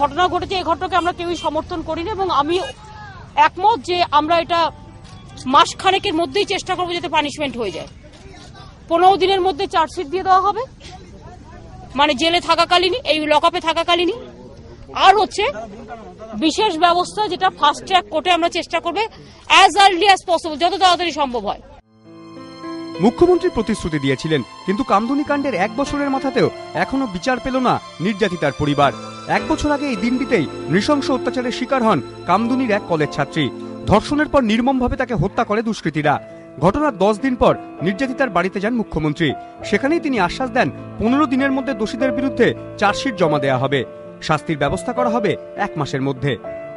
ঘটনা ঘটেছে, এই ঘটনাকে আমরা কেউই সমর্থন করিনি এবং আমি একমত যে আমরা এটা মাস খানেকের মধ্যেই চেষ্টা করব যাতে পানিশমেন্ট হয়ে যায়। পনেরো দিনের মধ্যে চার্জশিট দিয়ে দেওয়া হবে। মানে জেলে থাকাকালীনই, এই লকআপে থাকাকালীনই। আর হচ্ছে বিশেষ ব্যবস্থা যেটা ফাস্ট ট্র্যাক কোর্টে আমরা চেষ্টা করবে অ্যাজ আর্লি অ্যাজ পসিবল যত তাড়াতাড়ি সম্ভব হয়। মুখ্যমন্ত্রী প্রতিশ্রুতি দিয়েছিলেন, কিন্তু কামদুনি কাণ্ডের এক বছরের মাথাতেও এখনও বিচার পেল না নির্যাতিতার পরিবার। এক বছর আগে এই দিনটিতেই নৃশংস অত্যাচারের শিকার হন কামদুনির এক কলেজ ছাত্রী। ধর্ষণের পর নির্মমভাবে তাকে হত্যা করে দুষ্কৃতীরা। ঘটনার দশ দিন পর নির্যাতিতার বাড়িতে যান মুখ্যমন্ত্রী। সেখানেই তিনি আশ্বাস দেন, পনেরো দিনের মধ্যে দোষীদের বিরুদ্ধে চার্জশিট জমা দেওয়া হবে। শাস্তির ব্যবস্থা করা হবে এক মাসের মধ্যে।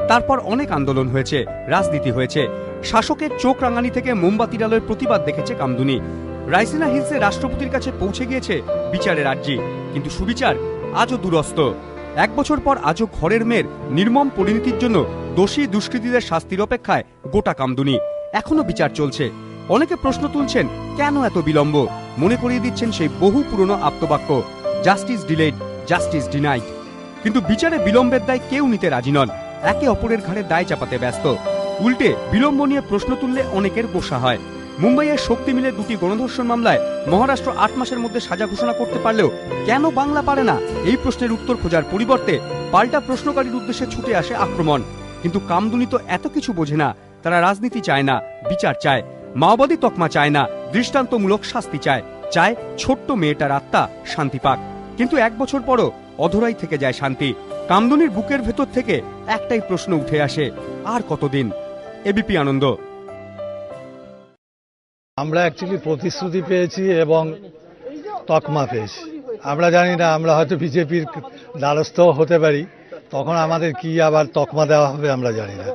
তারপর অনেক আন্দোলন হয়েছে, রাজনীতি হয়েছে। শাসকের চোখ রাঙানি থেকে মোমবাতির আলোয় প্রতিবাদ দেখেছে কামদুনি। রাইসিনা হিলসে রাষ্ট্রপতির কাছে পৌঁছে গিয়েছে বিচারের আর্জি, কিন্তু সুবিচার আজও দুরস্ত। এক বছর পর আজও ঘরের মেয়ের নির্মম পরিণতির জন্য দোষী দুষ্কৃতীদের শাস্তির অপেক্ষায় গোটা কামদুনি। এখনও বিচার চলছে। অনেকে প্রশ্ন তুলছেন, কেন এত বিলম্ব? মনে করিয়ে দিচ্ছেন সেই বহু পুরনো আপ্তবাক্য জাস্টিস ডিলেড, জাস্টিস ডিনাইড কিন্তু বিচারে বিলম্বের দায় কেউ নিতে রাজি নন। একে অপরের ঘাড়ে দায় চাপাতে ব্যস্ত। উল্টে বিলম্ব নিয়ে প্রশ্ন তুললে অনেকের গোসা হয়। মুম্বাইয়ের শক্তি মিলে দুটি গণধর্ষণ মামলায় মহারাষ্ট্র আট মাসের মধ্যে সাজা ঘোষণা করতে পারলেও কেন বাংলা পারে না? এই প্রশ্নের উত্তর খোঁজার পরিবর্তে পাল্টা প্রশ্নকারীর উদ্দেশ্যে ছুটে আসে আক্রমণ। কিন্তু কামদুনি তো এত কিছু বোঝে না, তারা রাজনীতি চায় না, বিচার চায়, মাওবাদী তকমা চায় না, দৃষ্টান্তমূলক শাস্তি চায় চায় ছোট্ট মেয়েটার আত্মা, শান্তি পাক। কিন্তু এক বছর পরও অধরাই থেকে যায় শান্তি। কামদুনির বুকের ভেতর থেকে একটাই প্রশ্ন উঠে আসে, আর কতদিন? এবিপি আনন্দ। আমরা অ্যাকচুয়ালি প্রতিশ্রুতি পেয়েছি এবং তকমা পেয়েছি। আমরা জানি না, আমরা হয়তো বিজেপির দ্বারস্থ হতে পারি, তখন আমাদের কি আবার তকমা দেওয়া হবে আমরা জানি না।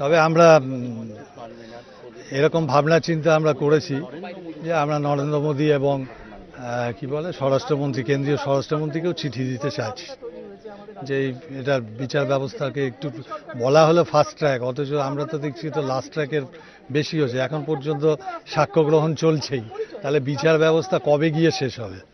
তবে আমরা এরকম ভাবনা চিন্তা আমরা করেছি যে আমরা নরেন্দ্র মোদী এবং কি বলে, স্বরাষ্ট্রমন্ত্রী, কেন্দ্রীয় স্বরাষ্ট্রমন্ত্রীকেও চিঠি দিতে চাইছি। যে এটার বিচার ব্যবস্থাকে একটু বলা হলো ফার্স্ট ট্র্যাক অথচ আমরা তো দেখছি তো লাস্ট ট্র্যাকের বেশি হয়েছে। এখন পর্যন্ত সাক্ষ্য গ্রহণ চলছেই। তাহলে বিচার ব্যবস্থা কবে গিয়ে শেষ হবে?